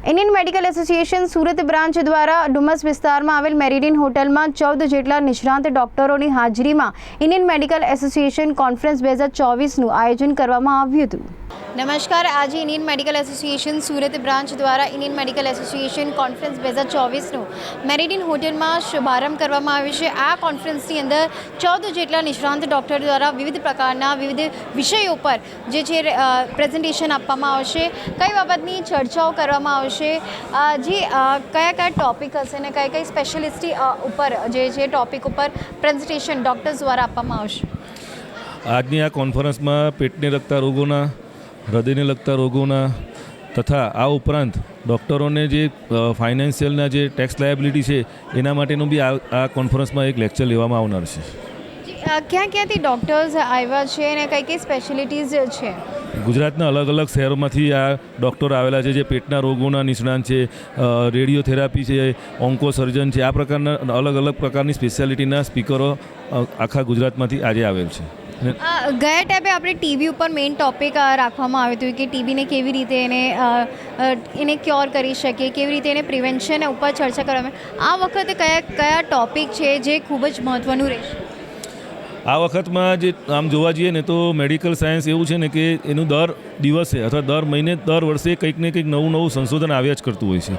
Indian Medical Association Surat branch દ્વારા ડુમસ વિસ્તારમાં આવેલ મેરિડિન હોટલમાં ચૌદ જેટલા નિષ્ણાંત ડોક્ટરોની હાજરીમાં ઇન્ડિયન મેડિકલ એસોસિએશન કોન્ફરન્સ બે હજાર ચોવીસનું આયોજન કરવામાં આવ્યું હતું. નમસ્કાર આજે Indian Medical Association Surat branch દ્વારા ઇન્ડિયન મેડિકલ એસોસિએશન કોન્ફરન્સ બે હજાર ચોવીસનું મેરિડિન હોટેલમાં શુભારંભ કરવામાં આવ્યો છે. આ કોન્ફરન્સની અંદર ચૌદ જેટલા નિષ્ણાંત ડૉક્ટર દ્વારા વિવિધ પ્રકારના વિવિધ વિષયો પર જે છે પ્રેઝન્ટેશન આપવામાં આવશે. કઈ બાબતની ચર્ચાઓ કરવામાં આવશે? જે કયા કયા ટોપિક હશે ને કઈ કઈ સ્પેશિયલિસ્ટી ઉપર જે છે ટોપિક ઉપર પ્રેઝન્ટેશન ડૉક્ટર્સ દ્વારા આપવામાં આવશે? આજની આ કોન્ફરન્સમાં પેટને લગતા રોગોના હૃદયને લગતા રોગોના તથા આ ઉપરાંત ડૉક્ટરોને જે ફાઇનાન્શિયલના જે ટેક્સ લાયબિલિટી છે એના માટેનું બી આ કોન્ફરન્સમાં એક લેક્ચર લેવામાં આવનાર છે. ક્યાં ક્યાંથી ડૉક્ટર્સ આવ્યા છે અને કઈ કઈ સ્પેશિયલિટીઝ છે? ગુજરાતના અલગ અલગ શહેરોમાંથી આ ડૉક્ટર આવેલા છે જે પેટના રોગોના નિષ્ણાંત છે રેડિયોથેરાપી છે ઓન્કો સર્જન છે આ પ્રકારના અલગ અલગ પ્રકારની સ્પેશિયાલિટીના સ્પીકરો આખા ગુજરાતમાંથી આજે આવેલ છે. ગયા ટાઈપે આપણે ટીબી ઉપર મેઇન ટોપિક રાખવામાં આવ્યું હતું કે ટીબીને કેવી રીતે એને એને ક્યોર કરી શકીએ, કેવી રીતે એને પ્રિવેન્શન ઉપર ચર્ચા કરવામાં. આ વખતે કયા કયા ટોપિક છે જે ખૂબ જ મહત્ત્વનું રહેશે આ વખતમાં જે આમ જોવા જઈએ ને તો મેડિકલ સાયન્સ એવું છે ને કે એનું દર દિવસે અથવા દર મહિને, દર વર્ષે કંઈક ને કંઈક નવું નવું સંશોધન આવ્યા જ કરતું હોય છે.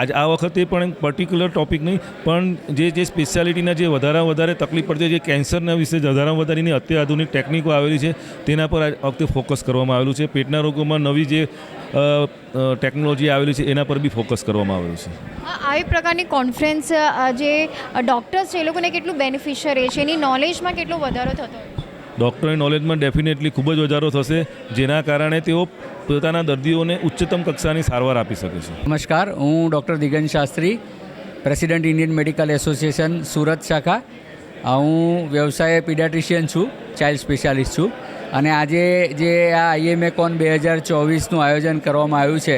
આજ આ વખતે પણ પર્ટિક્યુલર ટોપિક નહીં, પણ જે જે સ્પેશિયાલિટીના જે વધારે વધારે તકલીફ પડતી જે કેન્સરના વિશે વધારે વધારીની અત્યાધુનિક ટેકનિકો આવેલી છે, તેના પર આ વખતે ફોકસ કરવામાં આવેલું છે. પેટના રોગોમાં નવી જે ટેકનોલોજી આવેલી છે, એના પર બી ફોકસ કરવામાં આવેલું છે. આવી પ્રકારની કોન્ફરન્સ જે ડૉક્ટર્સ છે, એ લોકોને કેટલું બેનિફિશિયર છે? એની નોલેજમાં કેટલો વધારો થતો ડૉક્ટરની નોલેજમાં ડેફિનેટલી ખૂબ જ વધારો થશે જેના કારણે તેઓ પોતાના દર્દીઓને ઉચ્ચતમ કક્ષાની સારવાર આપી શકે છે. નમસ્કાર હું doctor Digan Shastri president Indian Medical Association Surat શાખા. હું વ્યવસાય પીડાટ્રિશિયન છું ચાઇલ્ડ સ્પેશિયાલિસ્ટ છું. અને આજે જે આ આઈએમએ કોન બે હજાર ચોવીસનું આયોજન કરવામાં આવ્યું છે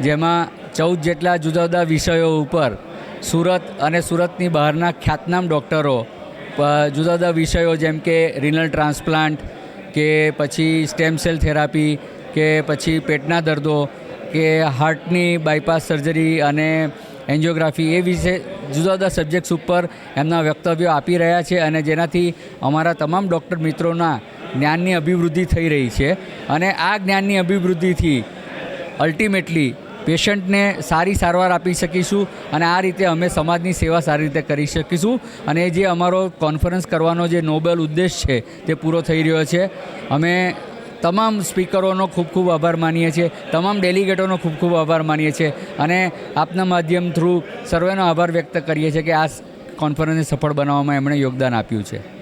જેમાં ચૌદ જેટલા જુદા જુદા વિષયો ઉપર સુરત અને સુરતની બહારના ખ્યાતનામ ડૉક્ટરો જુદા જુદા વિષયો જેમ કે રિનલ ટ્રાન્સપ્લાન્ટ, કે પછી સ્ટેમ સેલ થેરાપી, કે પછી પેટના દર્દો, કે હાર્ટની બાયપાસ સર્જરી અને એન્જિયોગ્રાફી એ વિશે જુદા જુદા સબ્જેક્ટ્સ ઉપર એમના વક્તવ્યો આપી રહ્યા છે અને જેનાથી અમારા તમામ ડૉક્ટર મિત્રોના જ્ઞાનની અભિવૃદ્ધિ થઈ રહી છે. અને આ જ્ઞાનની અભિવૃદ્ધિથી અલ્ટિમેટલી પેશન્ટને સારી સારવાર આપી શકીશું અને આ રીતે અમે સમાજની સેવા સારી રીતે કરી શકીશું. અને જે અમારો કોન્ફરન્સ કરવાનો જે નોબેલ ઉદ્દેશ છે તે પૂરો થઈ રહ્યો છે. અમે તમામ સ્પીકરોનો ખૂબ ખૂબ આભાર માનીએ છીએ. તમામ ડેલિગેટોનો ખૂબ ખૂબ આભાર માનીએ છીએ. અને આપના માધ્યમ થ્રુ સર્વેનો આભાર વ્યક્ત કરીએ છીએ કે આ કોન્ફરન્સને સફળ બનાવવામાં એમણે યોગદાન આપ્યું છે.